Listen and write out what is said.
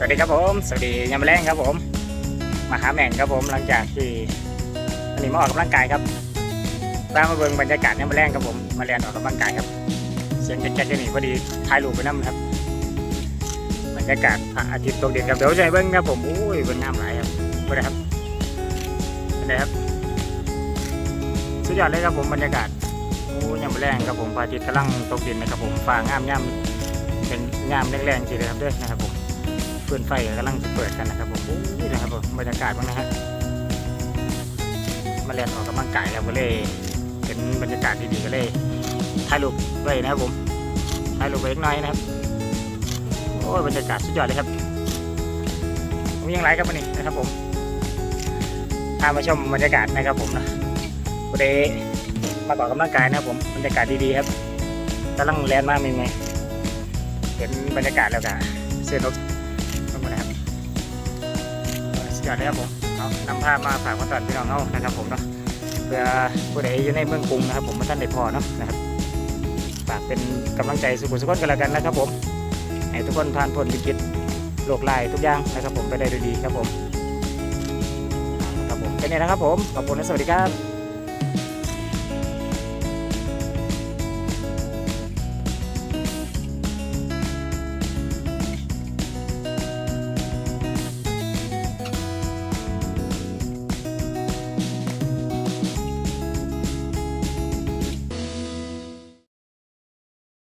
สวัสดีครับผม สวัสดียามแรงครับผม มาหาแม่งครับผมหลังจากที่วันนี้มาออกกำลังกายครับตามมาเบิ่งบรรยากาศยามแรงครับผม มาเรียนออกกำลังกายครับ เสียงแจ๊กๆนี่พอดีถ่ายรูปไปน้ำครับ บรรยากาศพระอาทิตย์ตกดินครับเดี๋ยวจะให้เบิ่งครับผมอุ้ยเบิ่งน้ำไหลครับไปเลยครับเป็นไงครับ สุดยอดเลยครับผมบรรยากาศโอ้ยยามแรงครับผมพระอาทิตย์กำลังตกดินนะครับผมฟ้างามย่ำเป็นงามแรงๆทีเดียวครับเด้วยนะครับผม ฟืนไฟกำลังจะเปิดกันนะครับผมอู้ยนะครับผมบรรยากาศบ้างนะฮะมาเรียนออกกำลังกายแล้วก็เลยเห็นบรรยากาศดีๆก็เลยถ่ายรูปไว้นะครับผมถ่ายรูปไว้อีกน่อยนะครับโอ้ยบรรยากาศสุดยอดเลยครับผมย่างไรครับวันนี้นะครับผมพามาชมบรรยากาศนะครับผมนะก็ได้มาออกกำลังกายนะครับผมบรรยากาศดีๆครับกำลังแลนมากมีไงเห็นบรรยากาศแล้วก็เสื้อนก จอดเลยครับผมเนาะนำภาพมาฝากมาตอนพี่น้องเขานะครับผมเนาะเพื่อผู้ใดอยู่ในเมืองกรุงนะครับ ผมมาท่านได้พอเนาะนะครับฝากเป็นกำลังใจสุขุสุขกันแล้วกันนะครับ ผมให้ทุกคนผ่านพ้นวิกฤตโรคไร้ทุกอย่างนะครับ ผมไปได้ด้วยดีครับผมครับผมแค่นี้นะครับผมขอบคุณและสวัสดีครับ